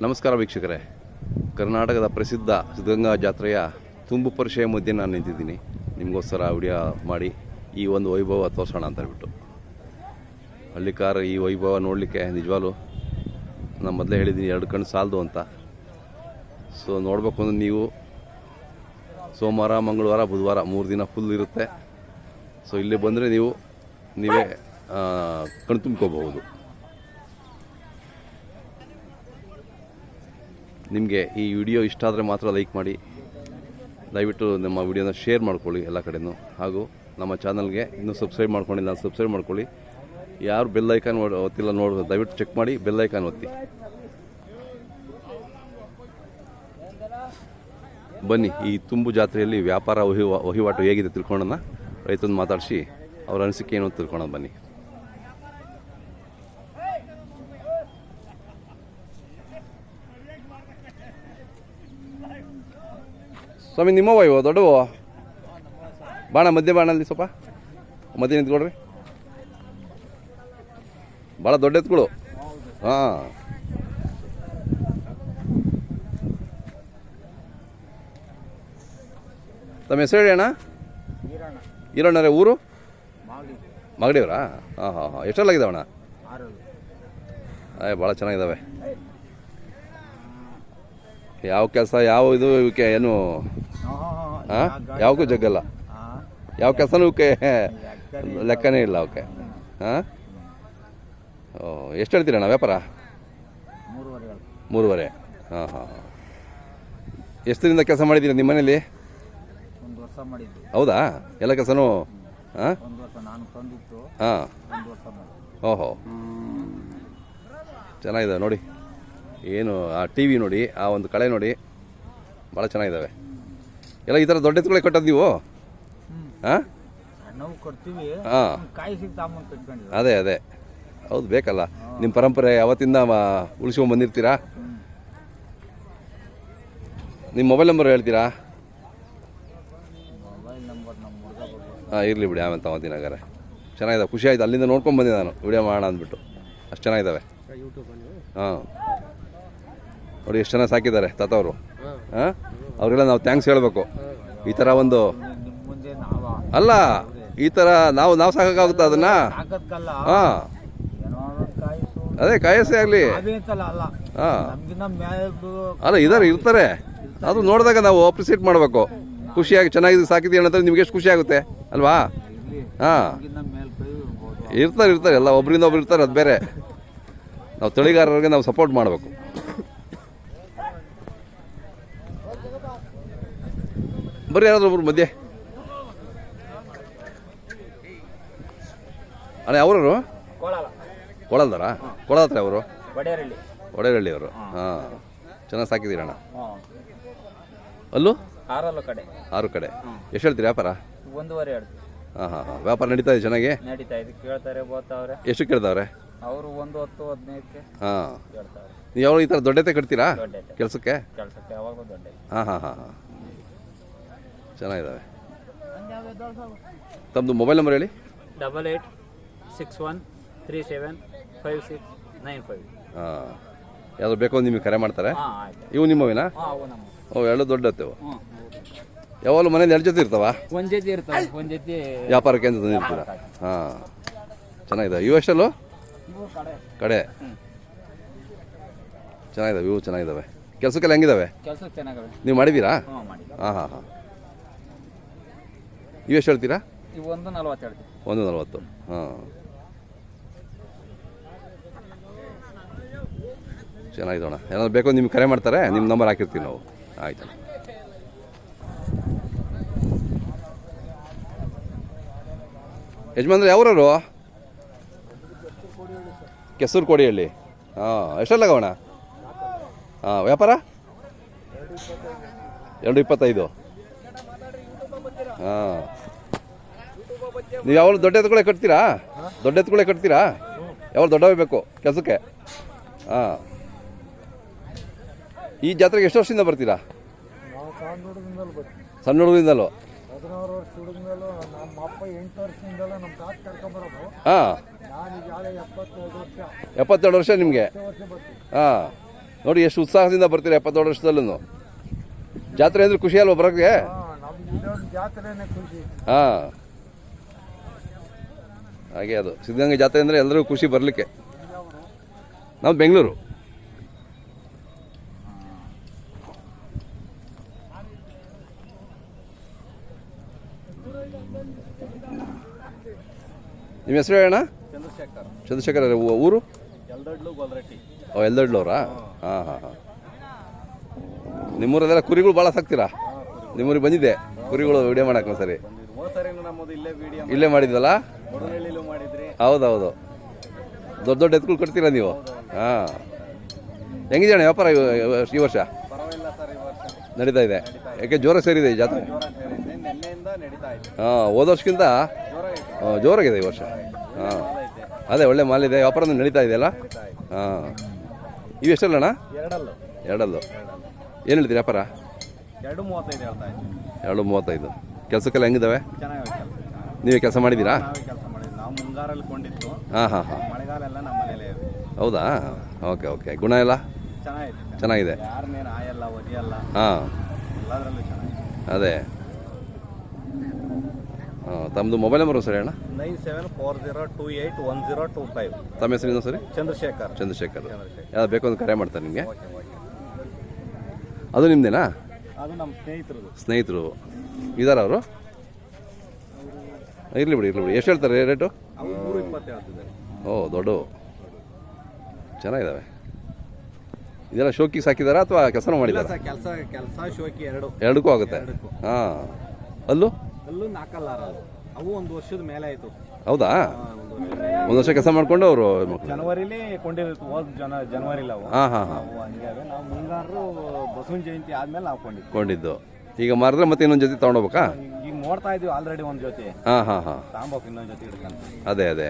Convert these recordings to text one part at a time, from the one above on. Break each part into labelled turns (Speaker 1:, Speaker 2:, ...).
Speaker 1: ನಮಸ್ಕಾರ ವೀಕ್ಷಕರೇ. ಕರ್ನಾಟಕದ ಪ್ರಸಿದ್ಧ ಸಿದ್ಧಗಂಗಾ ಜಾತ್ರೆಯ ತುಂಬು ಪರಿಚಯ ಮಧ್ಯೆ ನಾನು ನಿಂತಿದ್ದೀನಿ. ನಿಮಗೋಸ್ಕರ ವಿಡಿಯೋ ಮಾಡಿ ಈ ಒಂದು ವೈಭವ ತೋರಿಸೋಣ ಅಂತ ಹೇಳ್ಬಿಟ್ಟು. ಹಳ್ಳಿಕಾರ ಈ ವೈಭವ ನೋಡಲಿಕ್ಕೆ ನಿಜವಾಗ್ಲೂ ನಾನು ಮೊದಲೇ ಹೇಳಿದ್ದೀನಿ ಎರಡು ಕಣ್ಣು ಸಾಲದು ಅಂತ. ಸೊ ನೋಡಬೇಕು ಅಂದ್ರೆ ನೀವು. ಸೋಮವಾರ ಮಂಗಳವಾರ ಬುಧವಾರ ಮೂರು ದಿನ ಫುಲ್ ಇರುತ್ತೆ. ಸೊ ಇಲ್ಲಿ ಬಂದರೆ ನೀವು ನೀವೇ ಆ, ನಿಮಗೆ ಈ ವಿಡಿಯೋ ಇಷ್ಟ ಆದರೆ ಮಾತ್ರ ಲೈಕ್ ಮಾಡಿ. ದಯವಿಟ್ಟು ನಮ್ಮ ವಿಡಿಯೋನ ಶೇರ್ ಮಾಡ್ಕೊಳ್ಳಿ ಎಲ್ಲ ಕಡೆಯೂ ಹಾಗೂ ನಮ್ಮ ಚಾನಲ್ಗೆ ಇನ್ನೂ ಸಬ್ಸ್ಕ್ರೈಬ್ ಮಾಡ್ಕೊಂಡಿಲ್ಲ ಸಬ್ಸ್ಕ್ರೈಬ್ ಮಾಡ್ಕೊಳ್ಳಿ. ಯಾರು ಬೆಲ್ ಐಕಾನ್ ಒತ್ತಿಲ್ಲ ನೋಡಿ, ದಯವಿಟ್ಟು ಚೆಕ್ ಮಾಡಿ, ಬೆಲ್ ಐಕಾನ್ ಒತ್ತಿ. ಬನ್ನಿ, ಈ ತುಂಬು ಜಾತ್ರೆಯಲ್ಲಿ ವ್ಯಾಪಾರ ವಹಿವಾ, ವಹಿವಾಟು ಹೇಗಿದೆ ತಿಳ್ಕೊಳ್ಳೋಣ. ರೈತನ ಮಾತಾಡಿಸಿ, ಅವ್ರ ಅನಿಸಿಕೆ ಏನು ತಿಳ್ಕೊಳೋಣ ಬನ್ನಿ. ಸ್ವಾಮಿ ನಿಮ್ಮವ ಇವು ದೊಡ್ಡವು ಬಾಣ, ಮಧ್ಯೆ ಬಾಣಲ್ಲಿ ಸ್ವಲ್ಪ ಮಧ್ಯ ನಿಂತ್ಕೊಡ್ರಿ ಭಾಳ ದೊಡ್ಡ ಎತ್ಗಳು ಹಾಂ. ತಮ್ಮ ಹೆಸರು ಹೇಳಿ ಅಣ್ಣ? ಈರಣ್ಣರೇ ಊರು? ಮಗಡಿಯವರಾ? ಹಾಂ ಹಾಂ ಹಾಂ. ಅಣ್ಣ ಅಯ್ಯ ಭಾಳ ಚೆನ್ನಾಗಿದ್ದಾವೆ. ಯಾವ ಕೆಲಸ, ಯಾವ ಇದು ಇವಕ್ಕೆ ಏನು? ಯಾವಕ್ಕೂ ಜಗ್ಗಲ್ಲ? ಯಾವ ಕೆಲಸನೂ ಲೆಕ್ಕನೇ ಇಲ್ಲ ಅವಕ್ಕೆ ಹಾಂ? ಓ ಎಷ್ಟು ಹೇಳ್ತೀರಣ್ಣ ವ್ಯಾಪಾರ? ಮೂರುವರೆ ಹಾಂ ಹಾಂ ಹಾಂ. ಎಷ್ಟು ದಿನದ ಕೆಲಸ ಮಾಡಿದ್ದೀರಾ ನಿಮ್ಮ ಮನೇಲಿ? ಹೌದಾ? ಎಲ್ಲ ಕೆಲಸನೂ? ಹಾಂ? ಹಾಂ. ಓಹೋ. ಚೆನ್ನಾಗಿದೆ ನೋಡಿ. ಏನು ಆ ಟಿ ವಿ ನೋಡಿ ಆ ಒಂದು ಕಳೆ ನೋಡಿ ಭಾಳ ಚೆನ್ನಾಗಿದ್ದಾವೆ. ಎಲ್ಲ ಈ ಥರ ದೊಡ್ಡ ಎತ್ತುಗಳೇ ಕಟ್ಟೋದು ನೀವು? ಹಾಂ
Speaker 2: ನಾವು ಕೊಡ್ತೀವಿ.
Speaker 1: ಹಾಂ
Speaker 2: ಕಾಯಿ ಸಿಗ್ತಾಮಂತ ಕಟ್ಕೊಂಡಿದ್ದೆ
Speaker 1: ಅದೇ ಅದೇ. ಹೌದು ಬೇಕಲ್ಲ. ನಿಮ್ಮ ಪರಂಪರೆ ಅವತ್ತಿಂದ ಉಳಿಸ್ಕೊಂಡು ಬಂದಿರ್ತೀರಾ? ನಿಮ್ಮ ಮೊಬೈಲ್ ನಂಬರ್ ಹೇಳ್ತೀರಾ?
Speaker 2: ಮೊಬೈಲ್ ನಂಬರ್ ನಮ್ಮ ಹುಡುಗ ಬರ್ಬೋದು
Speaker 1: ಹಾಂ ಇರಲಿ ಬಿಡಿ ಆಮೇಲೆ ತಗೋತೀನಿ ಹಾಗಾರೆ ಚೆನ್ನಾಗಿದೆ ಖುಷಿ ಆಯ್ತು ಅಲ್ಲಿಂದ ನೋಡ್ಕೊಂಡು ಬಂದೆ ನಾನು ವಿಡಿಯೋ ಮಾಡೋಣ ಅಂದ್ಬಿಟ್ಟು. ಅಷ್ಟು ಚೆನ್ನಾಗಿದ್ದಾವೆ. ಹಾಂ. ನೋಡಿ ಎಷ್ಟು ಚೆನ್ನಾಗಿ ಸಾಕಿದ್ದಾರೆ ತಾತವರು ಹಾಂ? ಅವರೆಲ್ಲ ನಾವು ಥ್ಯಾಂಕ್ಸ್ ಹೇಳಬೇಕು. ಈ ಥರ ಒಂದು ಅಲ್ಲ ಈ ಥರ ನಾವು ನಾವು ಸಾಕಾಗುತ್ತಾ ಅದನ್ನು. ಹಾಂ. ಅದೇ ಕಾಯಸೇ ಆಗಲಿ.
Speaker 2: ಅಲ್ಲ.
Speaker 1: ಇದಾರೆ ಇರ್ತಾರೆ. ಅದು ನೋಡಿದಾಗ ನಾವು ಅಪ್ರಿಸಿಯೇಟ್ ಮಾಡಬೇಕು. ಖುಷಿಯಾಗಿ ಚೆನ್ನಾಗಿದೆ ಸಾಕಿದ್ದೀವಿ ಅಂತಂದ್ರೆ ನಿಮ್ಗೆ ಎಷ್ಟು ಖುಷಿ ಆಗುತ್ತೆ ಅಲ್ವಾ? ಹಾಂ. ಇರ್ತಾರೆ ಇರ್ತಾರೆ. ಎಲ್ಲ ಒಬ್ಬರಿಂದ ಒಬ್ರು ಇರ್ತಾರೆ ಅದು ಬೇರೆ. ನಾವು ತಳಿಗಾರರಿಗೆ ನಾವು ಸಪೋರ್ಟ್ ಮಾಡಬೇಕು. ಬರ್ರಿ ಯಾರಾದ್ರೂ ಒಬ್ರು ಮಧ್ಯೆ. ಅಣ್ಣ ಯಾವ್ರವರು? ಕೊಳಲ್ದಾರ ಕೊಳ ಹತ್ರ ಅವರು ಒಡೆಯರಳ್ಳಿ. ಅವರು ಹಾಂ. ಚೆನ್ನಾಗಿ ಸಾಕಿದ್ದೀರಣ್ಣ
Speaker 2: ಹಾಂ.
Speaker 1: ಅಲ್ಲೂ?
Speaker 2: ಕಡೆ.
Speaker 1: ಆರು ಕಡೆ. ಎಷ್ಟು ಹೇಳ್ತೀರಿ ವ್ಯಾಪಾರ?
Speaker 2: ಒಂದೂವರೆ
Speaker 1: ಹಾಂ ಹಾಂ ಹಾಂ. ವ್ಯಾಪಾರ ನಡೀತಾ ಇದೆ ಚೆನ್ನಾಗಿ?
Speaker 2: ನಡೀತಾ ಇದೆ. ಕೇಳ್ತಾರೆ ಬೋತಾವ್ರೆ
Speaker 1: ಎಷ್ಟು ಕೇಳ್ತಾವ್ರೆ?
Speaker 2: ಅವರು ಒಂದು ಹತ್ತು ಹದಿನೈದಕ್ಕೆ
Speaker 1: ಹಾಂ.
Speaker 2: ಕೇಳ್ತಾರೆ.
Speaker 1: ನೀವು ಯಾವ ಈ ಥರ ದೊಡ್ಡತೆ ಕಟ್ತೀರಾ? ಕೆಲಸಕ್ಕೆ.
Speaker 2: ಕೆಲಸಕ್ಕೆ ಯಾವಾಗಲೂ ದೊಡ್ಡ.
Speaker 1: ಹಾಂ ಹಾಂ ಹಾಂ ಹಾಂ. ಚೆನ್ನಾಗಿದ್ದಾವೆ ತಮ್ಮದು ಮೊಬೈಲ್ ನಂಬರ್ ಹೇಳಿ?
Speaker 2: Double eight six one three seven five six nine five
Speaker 1: ಹಾಂ. ಯಾವ್ದು ಬೇಕೋ ನಿಮಗೆ ಕರೆ ಮಾಡ್ತಾರೆ.
Speaker 2: ಹಾಂ ಆಯ್ತು.
Speaker 1: ಇವು ನಿಮ್ಮವೇನಾ?
Speaker 2: ಅವು ನಮ್ಮ
Speaker 1: ಓ ಎರಡು ದೊಡ್ಡ ಹತ್ತವು ಯಾವಾಗಲೂ ಮನೇಲಿ ಎರಡು ಜೊತೆ ಇರ್ತಾವ?
Speaker 2: ಒಂದು ಜೊತೆ ಇರ್ತಾವೆ ಒಂದು ಜೊತೆ
Speaker 1: ವ್ಯಾಪಾರ ಅಂತ ತಂದಿರ್ತೀರ? ಹಾಂ. ಚೆನ್ನಾಗಿದೆ ಇವು ಎಷ್ಟಲ್ಲು?
Speaker 2: ಕಡೆ.
Speaker 1: ಚೆನ್ನಾಗಿದೆ ಚೆನ್ನಾಗಿದ್ದಾವೆ ಇವು ಚೆನ್ನಾಗಿದ್ದಾವೆ ಕೆಲಸಕ್ಕೆಲ್ಲ ಹೆಂಗಿದ್ದಾವೆ
Speaker 2: ಕೆಲಸ ಚೆನ್ನಾಗವೆ
Speaker 1: ನೀವು ಮಾಡಿದ್ದೀರಾ? ಹಾಂ ಹಾಂ ಹಾಂ. ಇವು ಎಷ್ಟು ಹೇಳ್ತೀರಾ?
Speaker 2: ಇವು ಒಂದು ನಲವತ್ತು ಹೇಳ್ತೀವಿ
Speaker 1: ಒಂದು ನಲ್ವತ್ತು. ಹಾಂ. ಚೆನ್ನಾಗಿದೋಣ ಏನಾದ್ರು ಬೇಕೋ ನಿಮ್ಗೆ ಕರೆ ಮಾಡ್ತಾರೆ ನಿಮ್ಮ ನಂಬರ್ ಹಾಕಿರ್ತೀವಿ ನಾವು. ಆಯ್ತು ಯಜಮಾನ್ರೆ ಯಾವ್ರವರು? ಕೆಸರು ಕೋಡಿಹಳ್ಳಿ. ಹಾಂ ಎಷ್ಟೆಲ್ಲಾಗವಣ ಹಾಂ ವ್ಯಾಪಾರ? ಎರಡು ಇಪ್ಪತ್ತೈದು. ಹಾಂ. ನೀವು ಯಾವಾಗ ದೊಡ್ಡ ಎತ್ತುಗಳೇ ಕಟ್ತೀರಾ? ದೊಡ್ಡ ಎತ್ತುಗಳೇ ಕಟ್ತೀರಾ? ಯಾವಾಗ ದೊಡ್ಡವೇ ಬೇಕು ಕೆಲಸಕ್ಕೆ? ಹಾಂ ಈ ಜಾತ್ರೆಗೆ ಎಷ್ಟು ವರ್ಷದಿಂದ ಬರ್ತೀರಾ?
Speaker 2: ಸಣ್ಣ
Speaker 1: ಹುಡುಗರಿಂದಲೂ? ಹಾಂ ಎಪ್ಪತ್ತೆರಡು ವರ್ಷ ನಿಮಗೆ? ಹಾಂ ನೋಡಿ ಎಷ್ಟು ಉತ್ಸಾಹದಿಂದ ಬರ್ತೀರಾ ಎಪ್ಪತ್ತೆರಡು ವರ್ಷದಲ್ಲೂ ಜಾತ್ರೆ ಅಂದ್ರೆ ಖುಷಿ ಅಲ್ವಾ ಬರೋಕ್ಕೆ? ಹಾಂ ಹಾಗೆ ಅದು. ಸಿದ್ಧಗಂಗೆ ಜಾತ್ರೆ ಅಂದರೆ ಎಲ್ಲರಿಗೂ ಖುಷಿ ಬರಲಿಕ್ಕೆ. ನಾವು ಬೆಂಗಳೂರು. ನಿಮ್ಮ ಹೆಸರು ಹೇಳಣ್ಣ
Speaker 3: ಚಂದ್ರಶೇಖರ್.
Speaker 1: ಊರು? ಓ ಎಲ್ದಡ್ಲವ್ರಾ ಹಾಂ ಹಾಂ ಹಾಂ. ನಿಮ್ಮೂರದೆಲ್ಲ ಕುರಿಗಳು ಭಾಳ ಸಾಕ್ತೀರಾ? ನಿಮ್ಮೂರಿಗೆ ಬಂದಿದ್ದೆ. ಕುರಿಗಳು ವಿಡಿಯೋ ಮಾಡಕ್ಕೆ ಸರಿ
Speaker 3: ಇಲ್ಲೇ
Speaker 1: ಮಾಡಿದ್ವಲ್ಲ? ಹೌದೌದು. ದೊಡ್ಡ ದೊಡ್ಡ ಎತ್ಗಳು ಕೊಡ್ತೀರಾ ನೀವು? ಹಾಂ. ಹೆಂಗಿದೆ ಅಣ್ಣ ವ್ಯಾಪಾರ ಈ ವರ್ಷ? ನಡೀತಾ ಇದೆ. ಯಾಕೆ ಜೋರ ಸೇರಿದೆ ಈ ಜಾತ್ರೆ?
Speaker 3: ಇದೆ.
Speaker 1: ಹಾಂ ಹೋದ ವರ್ಷಕ್ಕಿಂತ ಜೋರಾಗಿದೆ ಈ ವರ್ಷ. ಹಾಂ. ಅದೇ ಒಳ್ಳೆ ಮಾಲಿದೆ ವ್ಯಾಪಾರ ನಡೀತಾ ಇದೆಯಲ್ಲ
Speaker 3: ಇದೆ.
Speaker 1: ಹಾಂ. ಇವು ಎಷ್ಟಲ್ಲಣ್ಣ?
Speaker 3: ಎರಡಲ್ಲು.
Speaker 1: ಏನು ಹೇಳ್ತೀರಿ ವ್ಯಾಪಾರ?
Speaker 3: ಎರಡು ಮೂವತ್ತೈದು
Speaker 1: ಕೆಲಸಕ್ಕೆಲ್ಲ
Speaker 3: ಹೆಂಗಿದ್ದಾವೆ
Speaker 1: ನೀವೇ ಕೆಲಸ ಮಾಡಿದ್ದೀರಾ?
Speaker 3: ನಾವೇ ಕೆಲಸ ಮಾಡಿದ್ವಿ ನಾವು ಮುಂಗಾರಲ್ಲಿ ಕೊಂಡಿದ್ದು.
Speaker 1: ಹಾಂ ಹಾಂ ಹಾಂ.
Speaker 3: ಮಳೆಗಾಲ ಎಲ್ಲ ನಮ್ಮ ಮನೇಲೇ ಇದೆ.
Speaker 1: ಹೌದಾ? Okay okay. ಗುಣ ಎಲ್ಲ?
Speaker 3: ಚೆನ್ನಾಗಿದೆ.
Speaker 1: ಚೆನ್ನಾಗಿದೆ
Speaker 3: ಯಾರನ್ನೇನು ಆಯಲ್ಲ ಒದಿಯಲ್ಲ
Speaker 1: ಹಾಂ.
Speaker 3: ಎಲ್ಲದರಲ್ಲೂ ಚೆನ್ನಾಗಿದೆ.
Speaker 1: ಅದೇ. ಹಾಂ ತಮ್ಮದು ಮೊಬೈಲ್ ನಂಬರ್ ಸರಿ ಅಣ್ಣ?
Speaker 3: Nine seven four zero two eight one zero two five.
Speaker 1: ತಮ್ಮ ಹೆಸರು ಸರಿ
Speaker 3: ಚಂದ್ರಶೇಖರ್.
Speaker 1: ಚಂದ್ರಶೇಖರ್.
Speaker 3: ಚಂದ್ರಶೇಖರ್.
Speaker 1: ಯಾವ್ದು ಬೇಕು ಅಂತ ಕರೆ ಮಾಡ್ತಾರೆ ನಿಮಗೆ.
Speaker 3: Okay okay.
Speaker 1: ಅದು ನಿಮ್ಮದೇನಾ
Speaker 3: ಅದು ನಮ್ಮ ಸ್ನೇಹಿತರದು.
Speaker 1: ಸ್ನೇಹಿತರು. ಇದಾರ ಅವರು? ಇರಲಿ ಬಿಡಿ ಇರಲಿ ಬಿಡಿ. ಎಷ್ಟು ಹೇಳ್ತಾರೆ ರೇಟು ಓ ದೊಡ್ಡ. ಚೆನ್ನಾಗಿದ್ದಾವೆ ಇದೆಲ್ಲ ಶೋಕಿ ಸಾಕಿದಾರಾ ಅಥವಾ ಕೆಲಸನೂ ಮಾಡಿದಾರಾ?
Speaker 3: ಕೆಲಸ ಕೆಲಸ ಶೋಕಿ ಎರಡು.
Speaker 1: ಎರಡಕ್ಕೂ ಆಗುತ್ತೆ. ಹಾಂ. ಅಲ್ಲೂ?
Speaker 3: ಅಲ್ಲೂ ನಾಲ್ಕಲ್ಲಾರ ಅವು ಒಂದು ವರ್ಷದ ಮೇಲೆ ಆಯಿತು.
Speaker 1: ಹೌದಾ?
Speaker 3: ಒಂದು
Speaker 1: ವರ್ಷ ಕೆಲಸ ಮಾಡ್ಕೊಂಡು ಅವರು
Speaker 3: ಜನವರಿಲಿ ಕೊಂಡಿರುತ್ತೆ ಹೋದ ಜನ ಜನವರಿಲಿ ಅವು.
Speaker 1: ಹಾಂ ಹಾಂ ಹಾಂ.
Speaker 3: ನಾವು ಮುಂಗಾರು ಬಸವನ ಜಯಂತಿ ಆದ್ಮೇಲೆ ನಾವು ಕೊಂಡಿದ್ದು.
Speaker 1: ಕೊಂಡಿದ್ದು. ಈಗ ಮಾರಿದ್ರೆ ಮತ್ತೆ ಇನ್ನೊಂದು ಜೊತೆ ತಗೊಂಡೋಗ್ಬೇಕಾ
Speaker 3: ಈಗ- ನೋಡ್ತಾ ಇದೀವಿ ಆಲ್ರೆಡಿ ಒಂದು ಜೊತೆ.
Speaker 1: ಹಾಂ ಹಾಂ ಹಾಂ.
Speaker 3: ತಾಂಬೋಕ್ ಇನ್ನೊಂದು ಜೊತೆ ಹಿಡ್ಕಂತ
Speaker 1: ಅದೇ ಅದೇ.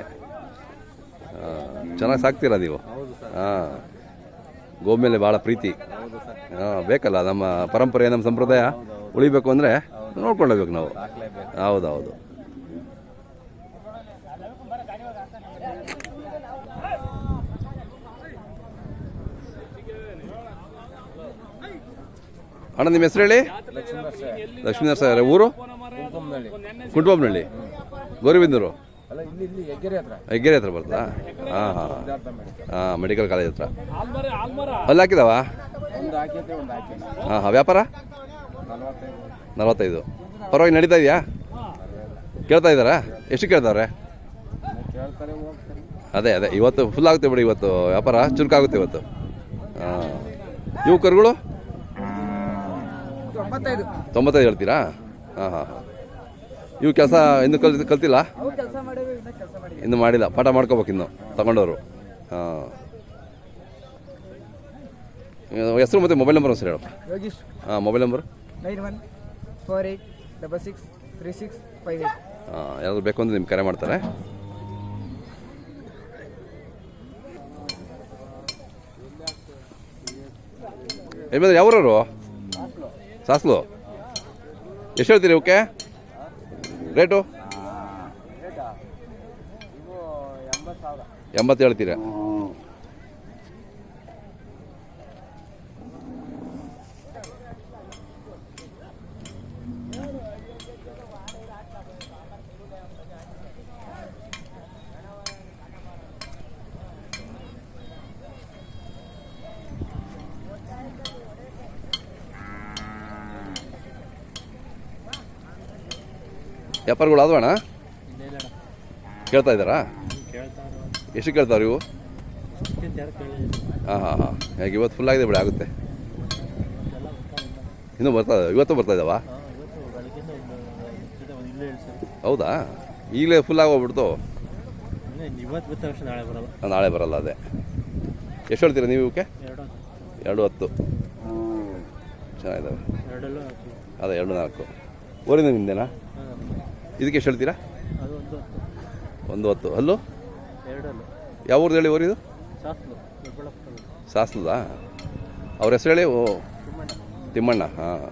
Speaker 1: ಚೆನ್ನಾಗಿ ಸಾಕ್ತೀರಾ ನೀವು?
Speaker 3: ಹಾಂ ಸರ್.
Speaker 1: ಮೇಲೆ ಗೋಮೇಲೆ ಭಾಳ ಪ್ರೀತಿ. ಹಾಂ ಬೇಕಲ್ಲ ನಮ್ಮ ಪರಂಪರೆ ನಮ್ಮ ಸಂಪ್ರದಾಯ ಉಳಿಬೇಕು ಅಂದರೆ ನೋಡ್ಕೊಳ್ಳಬೇಕು ನಾವು. ಹೌದೌದು ಅಣ್ಣ, ನಿಮ್ಮ ಹೆಸರು ಹೇಳಿ? ಲಕ್ಷ್ಮೀ ನರಸಾಯ ಊರು? ಕುಂಟುಬನಹಳ್ಳಿ ಗೌರಿಬಿಂದೂರು.
Speaker 3: ಹೆಗ್ಗೆರೆ ಹತ್ರ
Speaker 1: ಬರ್ತಾ ಹಾಂ ಹಾಂ ಹಾಂ. ಮೆಡಿಕಲ್ ಕಾಲೇಜ್ ಹತ್ರ. ಅಲ್ಲಿ ಹಾಕಿದಾವ? ಹಾಂ ಹಾಂ, ವ್ಯಾಪಾರ?
Speaker 3: ನಲವತ್ತೈದು.
Speaker 1: ಪರವಾಗಿ ನಡೀತಾ ಇದೆಯಾ? ಕೇಳ್ತಾ ಇದ್ದಾರಾ? ಎಷ್ಟು ಕೇಳ್ತಾವ್ರೆ? ಅದೇ ಅದೇ. ಇವತ್ತು ಫುಲ್ ಆಗುತ್ತೆ ಬಿಡಿ ಇವತ್ತು ವ್ಯಾಪಾರ. ಚುರುಕಾಗುತ್ತೆ ಇವತ್ತು. ಹಾಂ. ಇವು
Speaker 3: ತೊಂಬತ್ತೈದು.
Speaker 1: ತೊಂಬತ್ತೈದು ಹೇಳ್ತೀರಾ? ಹಾಂ ಹಾಂ ಹಾಂ. ಇವು ಕೆಲಸ ಇನ್ನು ಕಲ್ ಕಲ್ತಿಲ್ಲ?
Speaker 3: ಇನ್ನೂ
Speaker 1: ಮಾಡಿಲ್ಲ. ಪಾಠ ಮಾಡ್ಕೋಬೇಕು ಇನ್ನು ತಗೊಂಡವರು. ಹಾಂ. ಹೆಸರು ಮತ್ತು ಮೊಬೈಲ್ ನಂಬರ್ ಸರಿ ಹೇಳಪ್ಪ
Speaker 4: ಯೋಗೀಶ್.
Speaker 1: ಹಾಂ mobile number.
Speaker 4: Nine one four eight double six three six five eight
Speaker 1: ಹಾಂ ಯಾರಾದರೂ ಬೇಕು ಅಂದರೆ ನಿಮ್ಗೆ ಕರೆ ಮಾಡ್ತಾರೆ. ಯಾವ ಯಾವ್ರವರು ಸಾಸ್ಲು. ಎಷ್ಟು ಹೇಳ್ತೀರಿ ಓಕೆ? ರೇಟು ಎಂಬತ್ತು ಹೇಳ್ತೀರಾ? ವ್ಯಾಪಾರಗಳು ಆದ್ವಣ ಕೇಳ್ತಾ ಇದ್ದಾರಾ? ಎಷ್ಟು ಕೇಳ್ತಾವ್ರಿ ಇವು? ಹಾಂ ಹಾಂ ಹಾಂ. ಹೇಗೆ ಇವತ್ತು ಫುಲ್ ಆಗಿದೆ ಬಿಡಿ ಆಗುತ್ತೆ. ಇನ್ನೂ ಬರ್ತಾ ಇವತ್ತು ಬರ್ತಾ ಇದ್ದಾವ? ಹೌದಾ? ಈಗಲೇ ಫುಲ್ ಆಗೋಗ್ಬಿಡ್ತು
Speaker 2: ನಾಳೆ ಬರಲ್ಲ.
Speaker 1: ಅದೇ. ಎಷ್ಟು ಹೇಳ್ತೀರಾ ನೀವು ಇವಕ್ಕೆ?
Speaker 2: ಎರಡು
Speaker 1: ಹತ್ತು. ಚೆನ್ನಾಗಿದ್ದಾವೆ. ಅದೇ ಎರಡು ನಾಲ್ಕು. ಓರಿನ ನಿಮ್ದೇನಾ? ಇದಕ್ಕೆ ಎಷ್ಟು ಹೇಳ್ತೀರಾ?
Speaker 2: ಒಂದು
Speaker 1: ಹತ್ತು. ಅಲ್ಲೂ
Speaker 2: ಎರಡಲ್ಲೂ.
Speaker 1: ಯಾವ ಊರ್ದು ಹೇಳಿ
Speaker 2: ದೊಡ್ಡಬಳ್ಳಾಪುರ
Speaker 1: ಸಾಸ್ಲದಾ ಅವ್ರ ಹೆಸರು ಹೇಳಿ? ಓ ತಿಮ್ಮಣ್ಣ ಹಾಂ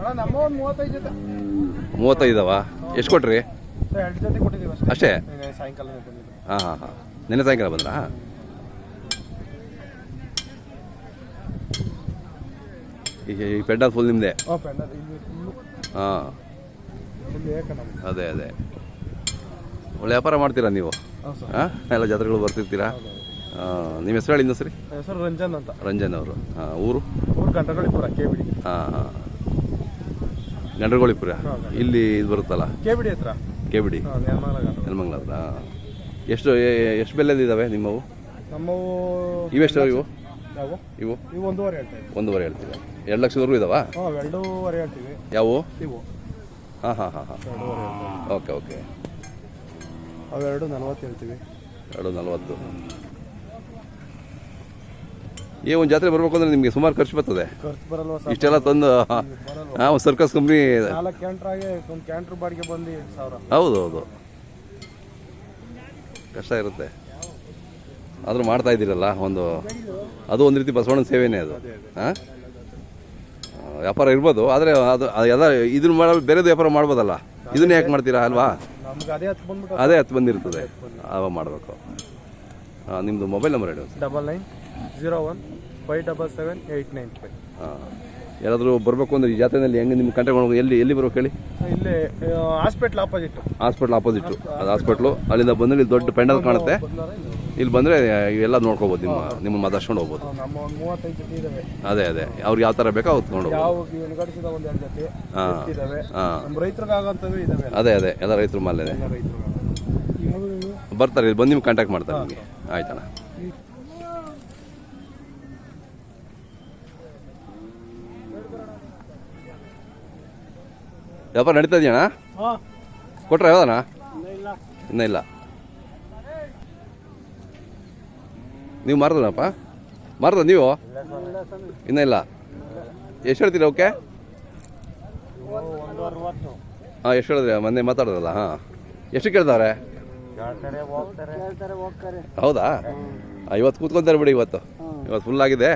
Speaker 3: ಒಂದು ಮೂವತ್ತೈದು ಜೊತೆ
Speaker 1: ಮೂವತ್ತೈದವ? ಎಷ್ಟು ಕೊಟ್ರಿ?
Speaker 3: ಅಷ್ಟೇ.
Speaker 1: ಹಾಂ ಹಾಂ ಹಾಂ. ನಿನ್ನೆ ಸಾಯಂಕಾಲ ಬಂದ್ರಾ? ಈಗ ಈ ಪೆಂಡಲ್ ಫುಲ್ ನಿಮ್ಮದೇ
Speaker 3: ಹಾಂ.
Speaker 1: ಅದೇ ಅದೇ. ಒಳ್ಳೆ ವ್ಯಾಪಾರ ಮಾಡ್ತೀರಾ ನೀವು?
Speaker 3: ಹಾಂ?
Speaker 1: ಎಲ್ಲ ಜಾತ್ರೆಗಳು ಬರ್ತಿರ್ತೀರಾ? ನಿಮ್ಮ ಹೆಸರು ಹೇಳಿ ಸರಿ
Speaker 3: ಹೆಸರು ರಂಜನ್ ಅಂತ.
Speaker 1: ರಂಜನ್ ಅವರು. ಹಾಂ ಊರು?
Speaker 3: ಊರು ಬಿಡಿ
Speaker 1: ಹಾಂ ಹಾಂ. ಗಂಡ್ರಗೋಳಿಪುರ ಇಲ್ಲಿ ಇದು ಬರುತ್ತಲ್ಲ?
Speaker 3: ಕೆ ಬಿಡಿ ಹತ್ರ.
Speaker 1: ಕೆ ಬಿಡಿ ನೆಲಮಂಗಲ ಹತ್ರ. ಎಷ್ಟು ಎಷ್ಟು ಬೆಲೆಯಲ್ಲಿದ್ದಾವೆ ನಿಮ್ಮವು?
Speaker 3: ನಮ್ಮವು
Speaker 1: ಇವೆಷ್ಟು ಇವು? ಇವು?
Speaker 3: ಇವು ಒಂದೂವರೆ ಹೇಳ್ತೀವಿ.
Speaker 1: ಒಂದೂವರೆ ಹೇಳ್ತೀವಿ ಎರಡು ಲಕ್ಷದವರೆಗೂ ಇದಾವಾ?
Speaker 3: ಎರಡೂವರೆ ಹೇಳ್ತೀವಿ.
Speaker 1: ಯಾವು?
Speaker 3: ಇವು.
Speaker 1: ಹಾಂ ಹಾಂ ಹಾಂ ಹಾಂ. Okay okay.
Speaker 3: ಅವೆರಡು ನಲ್ವತ್ತು ಹೇಳ್ತೀವಿ.
Speaker 1: ಎರಡು ನಲ್ವತ್ತು. ಏ ಒಂದು ಜಾತ್ರೆ ಬರಬೇಕು ಅಂದ್ರೆ ನಿಮಗೆ ಸುಮಾರು ಖರ್ಚು ಬರ್ತದೆ.
Speaker 3: ಖರ್ಚು ಬರಲ್ವ ಸರ್?
Speaker 1: ಇಷ್ಟೆಲ್ಲ ತಂದು ಹಾಂ ಒಂದು ಸರ್ಕಸ್ ಕಂಪ್ನಿ
Speaker 3: ನಾಲ್ಕು ಕ್ಯಾಂಟ್ರಾಗೆ ಒಂದು ಕ್ಯಾಂಟ್ರ್ ಬಾಡಿಗೆ ಬಂದು ಎಂಟು ಸಾವಿರ.
Speaker 1: ಹೌದು ಹೌದು ಕಷ್ಟ ಇರುತ್ತೆ. ಆದರೂ ಮಾಡ್ತಾ ಇದ್ದೀರಲ್ಲ ಒಂದು ಅದು ಒಂದು ರೀತಿ ಬಸವಣ್ಣನ ಸೇವೆನೇ ಅದು. ಹಾಂ? ವ್ಯಾಪಾರ ಇರ್ಬೋದು ಆದರೆ ಅದು ಎಲ್ಲ ಇದನ್ನ ಮಾಡ ಬೇರೆದು ವ್ಯಾಪಾರ ಮಾಡ್ಬೋದಲ್ಲ. ಇದನ್ನ ಯಾಕೆ ಮಾಡ್ತೀರಾ ಅಲ್ವಾ?
Speaker 3: ಹತ್ತು
Speaker 1: ಅದೇ ಹತ್ತು ಬಂದಿರ್ತದೆ. ಅವಾಗ ಮಾಡಬೇಕು. ನಿಮ್ಮದು ಮೊಬೈಲ್ ನಂಬರ್ ಹೇಳಿ
Speaker 3: double nine zero one five double seven eight nine five
Speaker 1: ಹಾಂ. ಯಾರಾದರೂ ಬರಬೇಕು ಅಂದ್ರೆ ಈ ಜಾತ್ರೆಯಲ್ಲಿ ಹೆಂಗೆ ನಿಮ್ಮ ಕಂಟೆ ಮಾಡಬೇಕು ಎಲ್ಲಿ ಎಲ್ಲಿ ಬರೋಕೆ ಹೇಳಿ?
Speaker 3: ಇಲ್ಲಿ ಹಾಸ್ಪಿಟ್ಲ್ ಆಪೋಸಿಟ್
Speaker 1: ಹಾಸ್ಪಿಟ್ಲ್ ಆಪೋಸಿಟ್ ಅದು ಹಾಸ್ಪಿಟ್ಲು ಅಲ್ಲಿಂದ ಬಂದರೆ ಇಲ್ಲಿ ದೊಡ್ಡ ಪೆಂಡಲ್ ಕಾಣುತ್ತೆ. ಇಲ್ಲಿ ಬಂದರೆ ಇವೆಲ್ಲ ನೋಡ್ಕೋಬೋದು ನಿಮ್ಮ ನಿಮ್ಮ ಮಾತಾಡ್ಸ್ಕೊಂಡು ಹೋಗ್ಬೋದು ಅದೇ ಅದೇ. ಅವ್ರಿಗೆ ಯಾವ ಥರ ಬೇಕೋ ಅವ್ರು ತೊಗೊಂಡು ಹಾಂ. ಅದೇ ಅದೇ. ಎಲ್ಲ ರೈತರು
Speaker 3: ಮಾಲೇ
Speaker 1: ಬರ್ತಾರೆ ಇಲ್ಲಿ ಬಂದು ನಿಮ್ಗೆ ಕಾಂಟ್ಯಾಕ್ಟ್ ಮಾಡ್ತಾರೆ ನಿಮಗೆ. ಆಯ್ತಣ್ಣ. ವ್ಯಾಪಾರ ನಡೀತಾ ಇದೆಯಣ್ಣ?
Speaker 3: ಹಾಂ.
Speaker 1: ಕೊಟ್ರೆ ಯಾವ್ದಣ್ಣ? ಇನ್ನೂ ಇಲ್ಲ. ನೀವು ಮಾರ್ದನಪ್ಪ ಮಾರ್ದ ನೀವು? ಇನ್ನೂ ಇಲ್ಲ. ಎಷ್ಟು ಹೇಳ್ತೀರಾ ಓಕೆ? ಹಾ ಎಷ್ಟು ಹೇಳಿದ್ರೆ? ಮೊನ್ನೆ ಮಾತಾಡೋದಲ್ಲ ಹಾಂ. ಎಷ್ಟು
Speaker 3: ಕೇಳ್ತಾರೆ
Speaker 1: ಹೌದಾ? ಇವತ್ತು ಕೂತ್ಕೊಂತಾರೆ ಬಿಡಿ ಇವತ್ತು. ಇವತ್ತು ಫುಲ್ ಆಗಿದೆ.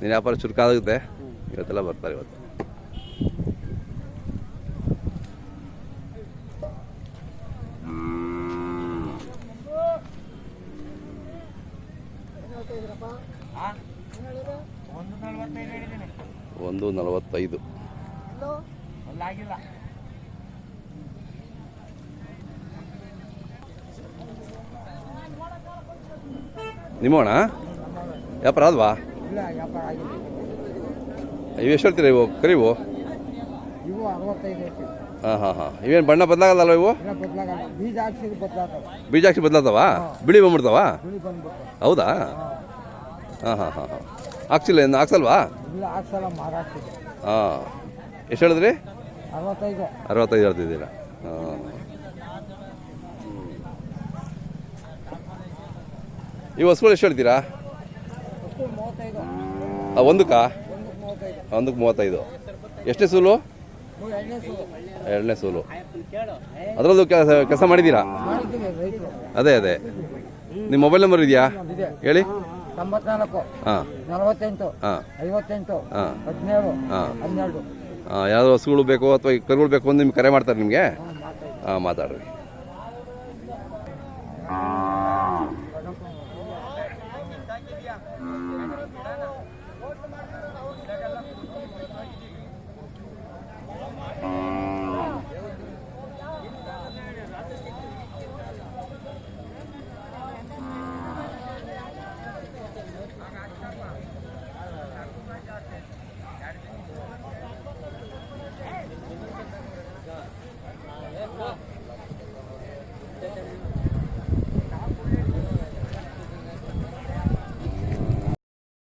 Speaker 1: ನೀನು ವ್ಯಾಪಾರ ಚುರುಕಾಗುತ್ತೆ ಇವತ್ತೆಲ್ಲ ಬರ್ತಾರೆ ಇವತ್ತು.
Speaker 3: ಒಂದು ನಲವತ್ತೈದು.
Speaker 1: ನಿಮ್ಮೋಣ? ವ್ಯಾಪಾರ
Speaker 4: ಅಲ್ವಾ
Speaker 1: ಇವು ಎಷ್ಟು ಹೇಳ್ತೀರಾ ಇವು? ಕರಿವು ಹಾಂ ಹಾಂ ಹಾಂ. ಇವೇನು ಬಣ್ಣ ಬದಲಾಗಲ್ಲ ಇವು?
Speaker 4: ಬೀಜ
Speaker 1: ಹಾಕಿ ಬದಲಾತವ ಬಿಳಿ ಬಂದ್ಬಿಡ್ತಾವ? ಹೌದಾ? ಹಾಂ ಹಾಂ ಹಾಂ ಹಾಂ. ಹಾಕ್ಸಿಲ್ಲ ಇನ್ನು ಹಾಕ್ಸಲ್ವಾ? ಹಾಂ. ಎಷ್ಟು ಹೇಳಿದ್ರಿ?
Speaker 4: ಅರವತ್ತೈದು.
Speaker 1: ಹೇಳ್ತಿದ್ದೀರಾ? ಹಾಂ. ಈ ಹಸುಗಳು ಎಷ್ಟು ಹೇಳ್ತೀರಾ? ಒಂದಕ್ಕಾ?
Speaker 4: ಒಂದಕ್ಕೆ ಮೂವತ್ತೈದು.
Speaker 1: ಎಷ್ಟೇ ಸೂಲು? ಎರಡನೇ ಸೂಲು. ಅದರಲ್ಲೂ ಕೆಲಸ ಮಾಡಿದ್ದೀರಾ? ಅದೇ ಅದೇ. ನಿಮ್ಮ ಮೊಬೈಲ್ ನಂಬರ್ ಇದೆಯಾ? ಹೇಳಿ.
Speaker 4: ತೊಂಬತ್ನಾಲ್ಕು ನಲವತ್ತೆಂಟು ಐವತ್ತೆಂಟು ಹದಿನೇಳು ಹನ್ನೆರಡು.
Speaker 1: ಯಾವ್ದು ಹಸುಗಳು ಬೇಕು ಅಥವಾ ಕರುಗಳು ಬೇಕು ಅಂತ ನಿಮ್ಗೆ ಕರೆ ಮಾಡ್ತಾರೆ ನಿಮಗೆ? ಹಾಂ ಮಾತಾಡ್ರಿ.